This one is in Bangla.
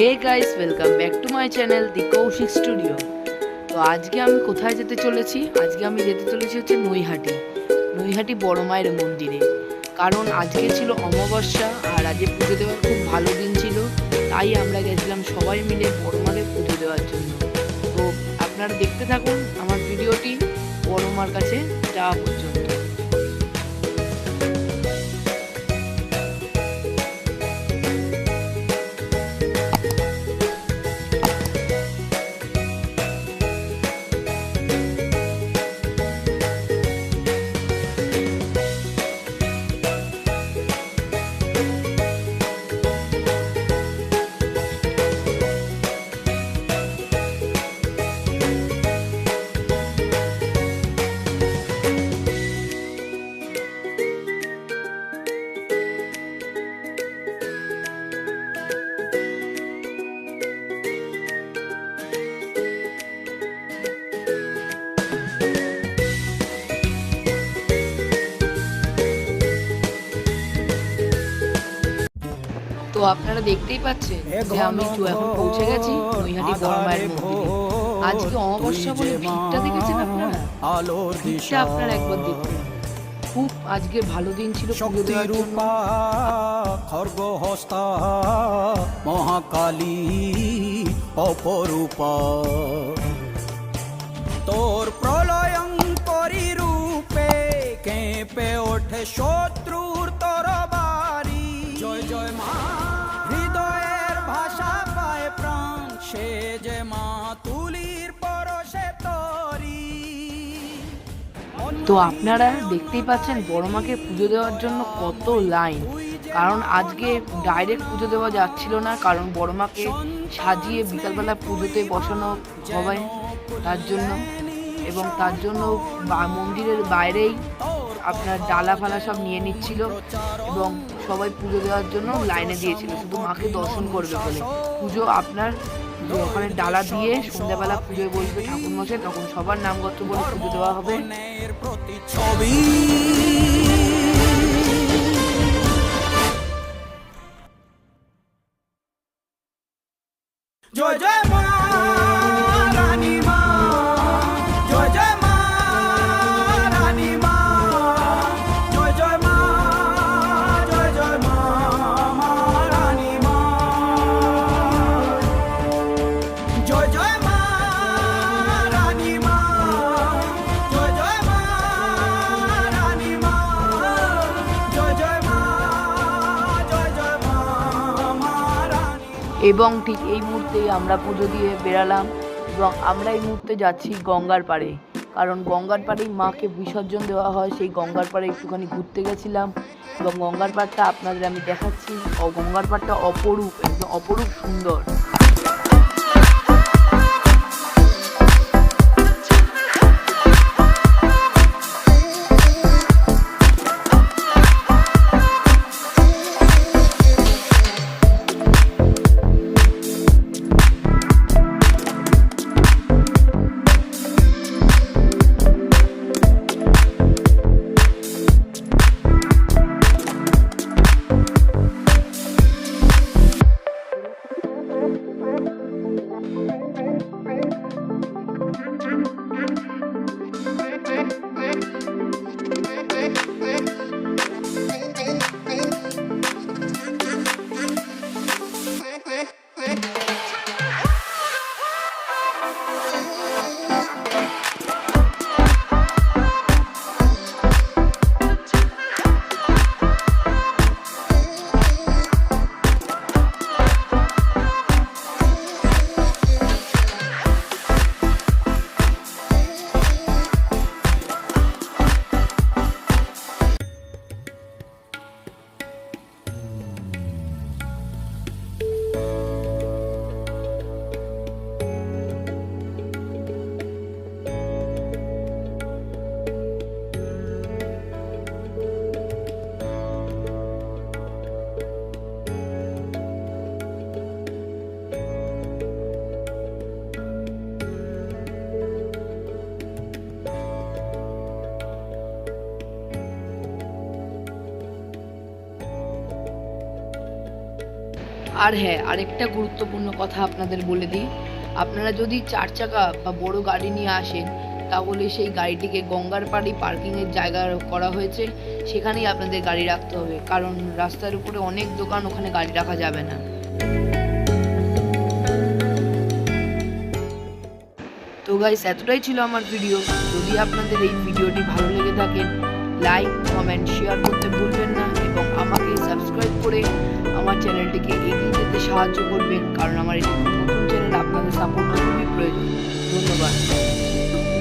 Hey guys welcome back to my channel the Kaushik studio তো আজকে আমি কোথায় যেতে চলেছি? আজকে আমি যেতে চলেছি হচ্ছে নৈহাটি নৈহাটি বড় মায়ের মন্দিরে। কারণ আজকে ছিল অমাবস্যা আর আজকে পুজো দেওয়ার খুব ভালো দিন ছিল, তাই আমরা গেছিলাম সবাই মিলে বড় মাকে পুজো দেওয়ার জন্য। তো আপনারা দেখতে থাকুন আমার ভিডিওটি বড় মার কাছে যাওয়া পর্যন্ত। তো আপনারা দেখতেই পাচ্ছেন যে আমি চু- এখন পৌঁছে গেছি নৈহাটি বড় মায়ের মন্দিরে আজকে অমাবস্যা বলে ভিড়টা দেখেছেন আপনারা? ভিড়টা আপনারা একবার দেখুন। খুব আজকে ভালো দিন ছিল পুজো দেওয়ার জন্য। শক্তিরূপা খর্গ হস্তা মহাকালী অপরূপা। তোর প্রলয়ঙ্করী রূপে কেঁপে ওঠে শত্রুর তো আপনারা দেখতেই পাচ্ছেন বড় মাকে পুজো দেওয়ার জন্য কত লাইন। কারণ আজকে ডাইরেক্ট পুজো দেওয়া যাচ্ছিল না, কারণ বড় মাকে সাজিয়ে বিকালবেলা পুজোতে বসানো সবাই তার জন্য। এবং তার জন্য মন্দিরের বাইরেই আপনার ডালা ফালা সব নিয়ে নিচ্ছিল এবং সবাই পুজো দেওয়ার জন্য লাইনে দিয়েছিল। শুধু মাকে দর্শন করবে বলে। পুজো আপনার ওখানে ডালা দিয়ে সন্ধ্যাবেলা পুজোয় বসবে ঠাকুর মশাই তখন সবার নাম গোত্র বলে পুজো দেওয়া হবে। এবং ঠিক এই মুহূর্তেই আমরা পুজো দিয়ে বেরালাম এবং আমরা এই মুহূর্তে যাচ্ছি গঙ্গার পাড়ে। কারণ গঙ্গার পাড়েই মাকে বিসর্জন দেওয়া হয়, সেই গঙ্গার পাড়ে একটুখানি ঘুরতে গেছিলাম এবং গঙ্গার পাড়টা আপনাদের আমি দেখাচ্ছি। ও গঙ্গার পাড়টা অপরূপ, একদম অপরূপ সুন্দর। আর হ্যাঁ আরেকটা গুরুত্বপূর্ণ কথা আপনাদের বলে দিই। আপনারা যদি চার চাকা বা বড় গাড়ি নিয়ে আসেন, তাহলে সেই গাড়িটিকে গঙ্গার পাড়ি পার্কিংয়ের জায়গা করা হয়েছে। সেখানেই আপনাদের গাড়ি রাখতে হবে। কারণ রাস্তার উপরে অনেক দোকান, ওখানে গাড়ি রাখা যাবে না। তো গাইস এতটাই ছিল আমার ভিডিও যদি আপনাদের এই ভিডিওটি ভালো লেগে থাকে লাইক কমেন্ট শেয়ার করতে ভুলবেন না এবং আমাকে সাবস্ক্রাইব করে আমার চ্যানেলটিকে এগিয়ে যেতে সাহায্য করবেন, কারণ আমার এটি নতুন চ্যানেল আপনাদের সাপোর্ট খুবই প্রয়োজন। ধন্যবাদ।